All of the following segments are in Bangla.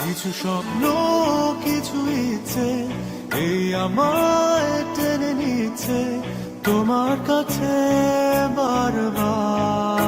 কিছু স্বপ্ন কিছু ইচ্ছে এই আমায় টেনে নিচ্ছে তোমার কাছে বারবার।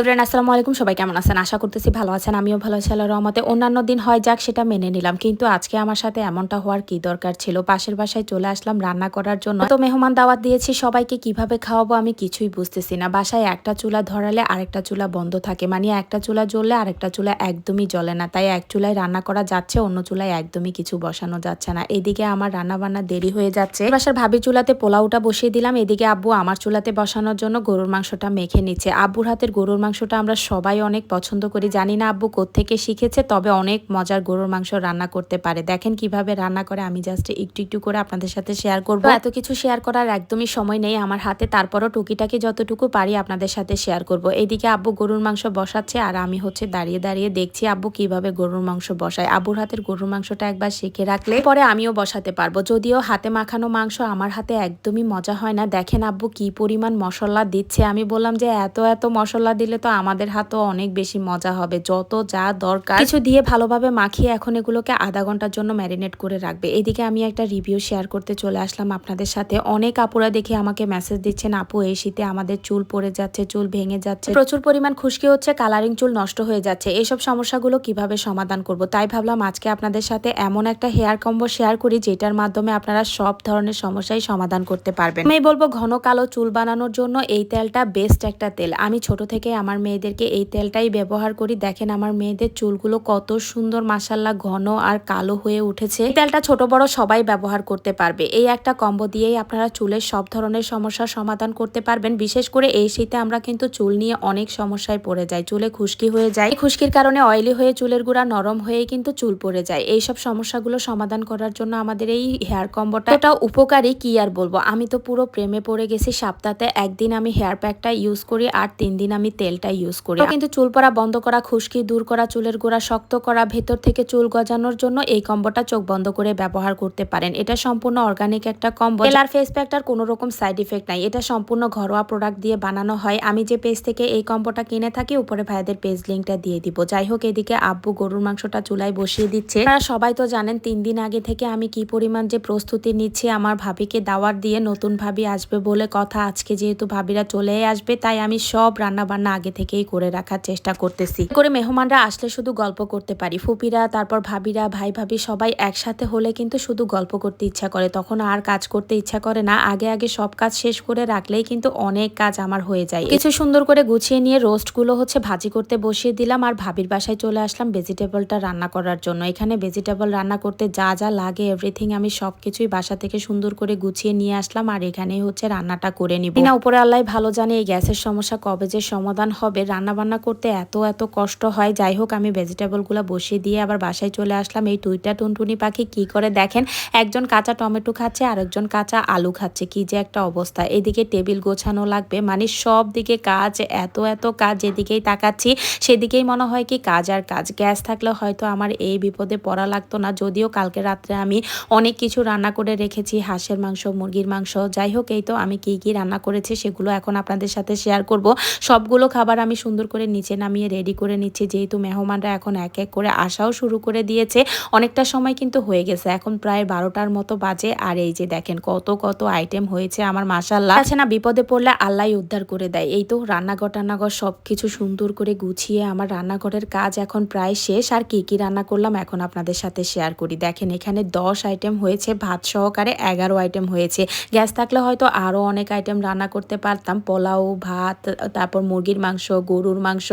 এভরিওয়ান, আসসালামু আলাইকুম। সবাই কেমন আছেন? আশা করতেছি ভালো আছেন। আমিও ভালো আছি, আল্লাহর রহমতে। অন্যান্য দিন হয় যাক, সেটা মেনে নিলাম। কিন্তু আজকে আমার সাথে এমনটা হওয়ার কি দরকার ছিল? পাশের বাসায় চলে আসলাম রান্না করার জন্য। তো মেহমান দাওয়াত দিয়েছি, সবাইকে কীভাবে খাওয়াবো আমি কিছুই বুঝতেছি না। বাসায় একটা চুলা ধরালে আরেকটা চুলা বন্ধ থাকে। মানে একটা চুলা জ্বললে আরেকটা চুলা একদমই জ্বলে না। তাই এক চুলায় রান্না করা যাচ্ছে, অন্য চুলায় একদমই কিছু বসানো যাচ্ছে না। এদিকে আমার রান্না বান্না দেরি হয়ে যাচ্ছে। বাসার ভাবি চুলাতে পোলাওটা বসিয়ে দিলাম। এদিকে আব্বু আমার চুলাতে বসানোর জন্য গরুর মাংসটা মেখে নিচ্ছে। আব্বুর হাতের গরুর মাংসটা আমরা সবাই অনেক পছন্দ করি। জানি না আব্বু কোত্থেকে শিখেছে, তবে অনেক মজার গরুর মাংস রান্না করতে পারে। দেখেন কীভাবে রান্না করে, আমি জাস্ট একটু একটু করে আপনাদের সাথে শেয়ার করব। এত কিছু শেয়ার করার একদমই সময় নেই আমার হাতে, তারপরও টুকিটাকি যতটুকু পারি আপনাদের সাথে শেয়ার করব। এইদিকে আব্বু গরুর মাংস বসাচ্ছে আর আমি হচ্ছে দাঁড়িয়ে দাঁড়িয়ে দেখছি আব্বু কীভাবে গরুর মাংস বসায়। আব্বুর হাতের গরুর মাংসটা একবার শিখে রাখলে পরে আমিও বসাতে পারব। যদিও হাতে মাখানো মাংস আমার হাতে একদমই মজা হয় না। দেখেন আব্বু কি পরিমাণ মশলা দিচ্ছে। আমি বললাম যে এত এত মশলা দিলে তো আমাদের হাতেও অনেক বেশি মজা হবে। যত যা দরকার কিছু দিয়ে ভালোভাবে মাখিয়ে এখন এগুলোকে আধা ঘণ্টার জন্য ম্যারিনেট করে রাখবে। এদিকে আমি একটা রিভিউ শেয়ার করতে চলে আসলাম আপনাদের সাথে। অনেক আপুরা দেখে আমাকে মেসেজ দিচ্ছেন, আপু, এই শীতে আমাদের চুল পড়ে যাচ্ছে, চুল ভেঙে যাচ্ছে। প্রচুর পরিমাণ খুশকি হচ্ছে কালারিং চুল নষ্ট হয়ে যাচ্ছে। এইসব সমস্যাগুলো কীভাবে সমাধান করব? তাই ভাবলাম আজকে আপনাদের সাথে এমন একটা হেয়ার কম্বো শেয়ার করি, যেটার মাধ্যমে আপনারা সব ধরনের সমস্যাই সমাধান করতে পারবেন। আমি বলব, ঘন কালো চুল বানানোর জন্য এই তেলটা বেস্ট একটা তেল। আমি ছোট থেকে আমার মেয়েদেরকে এই তেলটাই ব্যবহার করি। দেখেন আমার মেয়েদের চুলগুলো কত সুন্দর মাসাল্লাহ ঘন আর কালো হয়ে উঠেছে। তেলটা ছোট, বড় সবাই ব্যবহার করতে পারবে। এই একটা কম্বো দিয়েই আপনারা চুলের সব ধরনের সমস্যার সমাধান করতে পারবেন। বিশেষ করে এই শীতে আমরা কিন্তু চুল নিয়ে অনেক সমস্যায় পড়ে যাই। চুলে খুশকি হয়ে যায়। খুশকির কারণে অয়েলি হয়ে চুলের গুঁড়া, নরম হয়ে কিন্তু চুল পড়ে যায়। এই সব সমস্যাগুলো সমাধান করার জন্য আমাদের এই হেয়ার কম্বোটা এটা উপকারী কি আর বলব? আমি তো পুরো প্রেমে পড়ে গেছি। সপ্তাহে একদিন আমি হেয়ার প্যাকটা ইউজ করি আর তিন দিন আমি তেলটা ইউজ করি। কিন্তু চুল পড়া বন্ধ করা, খুশকি দূর করা, চুলের গোড়া শক্ত করা, ভেতর থেকে চুল গজানোর জন্য এই কম্বোটা চোখ বন্ধ করে ব্যবহার করতে পারেন। এটা সম্পূর্ণ অর্গানিক একটা কম্বো। তেল আর ফেস প্যাকটার কোনো রকম সাইড ইফেক্ট নাই। এটা সম্পূর্ণ ঘরোয়া প্রোডাক্ট দিয়ে বানানো হয়। আমি যে পেজ থেকে এই কম্বোটা কিনে থাকি, উপরে ভাইদের পেজ লিঙ্কটা দিয়ে দিব। যাই হোক, এদিকে আব্বু গরুর মাংসটা চুলায় বসিয়ে দিচ্ছে। আপনারা সবাই তো জানেন, তিন দিন আগে থেকে আমি কি পরিমাণ যে প্রস্তুতি নিচ্ছি, আমার ভাবিকে দাওয়ার দিয়ে নতুন ভাবি আসবে বলে কথা। আজকে যেহেতু ভাবিরা চলে আসবে, তাই আমি সব রান্না বান্না আগে থেকেই করে রাখার চেষ্টা করতেছি। করে মেহমানরা আসলে শুধু গল্প করতে পারি। ফুপিরা, তারপর ভাবিরা, ভাই, ভাবি সবাই একসাথে হলে কিন্তু শুধু গল্প করতে ইচ্ছা করে। তখন আর কাজ করতে ইচ্ছা করে না। আগে আগে সব কাজ শেষ করে রাখলেই কিন্তু অনেক কাজ আমার হয়ে যায়। কিছু সুন্দর করে গুছিয়ে নিয়ে রোস্টগুলো হচ্ছে ভাজি করতে বসিয়ে দিলাম আর ভাবির বাসায় চলে আসলাম ভেজিটেবলটা রান্না করার জন্য। এখানে ভেজিটেবল রান্না করতে যা যা লাগে এভরিথিং আমি সব কিছুই বাসা থেকে সুন্দর করে গুছিয়ে নিয়ে আসলাম আর এখানেই হচ্ছে রান্নাটা করে নিব। না উপরে আল্লাহ ভালো জানে এই গ্যাসের সমস্যা, কবে যে সমাধান হবে। রান্না বান্না করতে এত এত কষ্ট হয়। যাই হোক, আমি ভেজিটেবলগুলো বসিয়ে দিয়ে আবার বাসায় চলে আসলাম। এই টুইটা টুনটুনি পাখি কি করে দেখেন? একজন কাঁচা টমেটো খাচ্ছে আর একজন কাঁচা আলু খাচ্ছে। কি যে একটা অবস্থা। এদিকে টেবিল গোছানো লাগবে। মানে সব দিকে কাজ, এত এত কাজ যেদিকেই তাকাচ্ছি, সেদিকেই মনে হয় কি কাজ আর কাজ। গ্যাস থাকলে হয়তো আমার এই বিপদে পড়া লাগতো না। যদিও কালকে রাত্রে আমি অনেক কিছু রান্না করে রেখেছি, হাঁসের মাংস, মুরগির মাংস। যাই হোক, এই তো আমি কি কি রান্না করেছি সেগুলো এখন আপনাদের সাথে শেয়ার করব। সবগুলো খাবার আমি সুন্দর করে নিচে নামিয়ে রেডি করে নিচ্ছি। যেহেতু মেহমানরা এখন এক এক করে আসাও শুরু করে দিয়েছে, অনেকটা সময় কিন্তু হয়ে গেছে। এখন প্রায় বারোটার মতো বাজে। আর এই যে দেখেন কত কত আইটেম হয়েছে আমার মাসাল্লাহ আছে না, বিপদে পড়লে আল্লাহ উদ্ধার করে দেয়। এই তো রান্নাঘর টান্নাঘর সব কিছু সুন্দর করে গুছিয়ে আমার রান্নাঘরের কাজ এখন প্রায় শেষ। আর কি কি রান্না করলাম এখন আপনাদের সাথে শেয়ার করি। দেখেন এখানে দশ আইটেম হয়েছে, ভাত সহকারে এগারো আইটেম হয়েছে। গ্যাস থাকলে হয়তো আরও অনেক আইটেম রান্না করতে পারতাম। পোলাও, ভাত, তারপর মুরগির মাংস গরুর মাংস,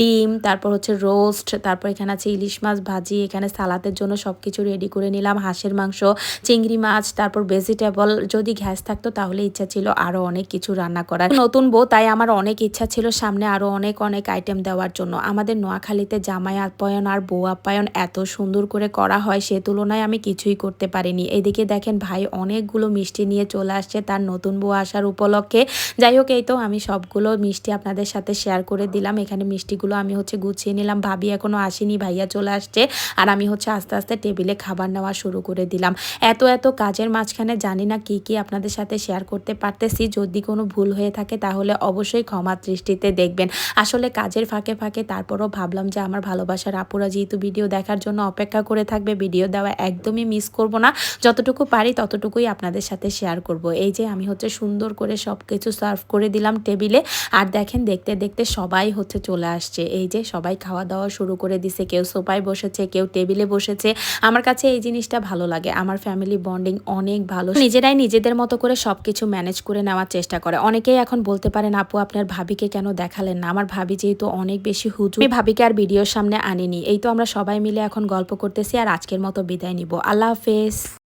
ডিম, তারপর হচ্ছে রোস্ট তারপর এখানে আছে ইলিশ মাছ, ভাজি, এখানে সালাদের জন্য সব কিছু রেডি করে নিলাম। হাঁসের মাংস, চিংড়ি মাছ, তারপর ভেজিটেবল যদি গ্যাস থাকতো তাহলে ইচ্ছা ছিল আরও অনেক কিছু রান্না করার। নতুন বউ, তাই আমার অনেক ইচ্ছা ছিল সামনে আরও অনেক অনেক আইটেম দেওয়ার জন্য। আমাদের নোয়াখালীতে জামাই আপ্যায়ন আর বউ আপ্যায়ন এত সুন্দর করে করা হয়, সে তুলনায় আমি কিছুই করতে পারিনি। এদিকে দেখেন ভাই অনেকগুলো মিষ্টি নিয়ে চলে আসছে তার নতুন বউ আসার উপলক্ষে। যাই হোক, এই তো আমি সবগুলো মিষ্টি আপনাদের সাথে শেয়ার করে দিলাম। এখানে মিষ্টিগুলো আমি হচ্ছে গুছিয়ে নিলাম। ভাবি এখনও আসেনি, ভাইয়া চলে আসছে। আর আমি হচ্ছে আস্তে আস্তে টেবিলে খাবার নেওয়া শুরু করে দিলাম। এত এত কাজের মাঝখানে জানি না কি কি আপনাদের সাথে শেয়ার করতে পারতেছি। যদি কোনো ভুল হয়ে থাকে তাহলে অবশ্যই ক্ষমা দৃষ্টিতে দেখবেন। আসলে কাজের ফাঁকে ফাঁকে তারপরও ভাবলাম যে আমার ভালোবাসার আপুরা যেহেতু ভিডিও দেখার জন্য অপেক্ষা করে থাকবে, ভিডিও দেওয়া একদমই মিস করব না। যতটুকু পারি ততটুকুই আপনাদের সাথে শেয়ার করব। এই যে আমি হচ্ছে সুন্দর করে সব কিছু সার্ভ করে দিলাম টেবিলে। আর দেখেন, দেখতে দেখতে সবাই হচ্ছে চলে আসছে। এই যে সবাই খাওয়া দাওয়া শুরু করে দিছে, কেউ সোফায় বসেছে, কেউ টেবিলে বসেছে। আমার কাছে এই জিনিসটা ভালো লাগে। আমার ফ্যামিলি বন্ডিং অনেক ভালো। নিজেরাই নিজেদের মতো করে সবকিছু ম্যানেজ করে নেওয়ার চেষ্টা করে। অনেকেই এখন বলতে পারেন, আপু, আপনার ভাবিকে কেন দেখালেন না? আমার ভাবি যেহেতু অনেক বেশি হুজু আমি ভাবিকে আর ভিডিওর সামনে আনিনি। এই তো আমরা সবাই মিলে এখন গল্প করতেছি, আর আজকের মতো বিদায় নিব। আল্লাহ হাফেজ।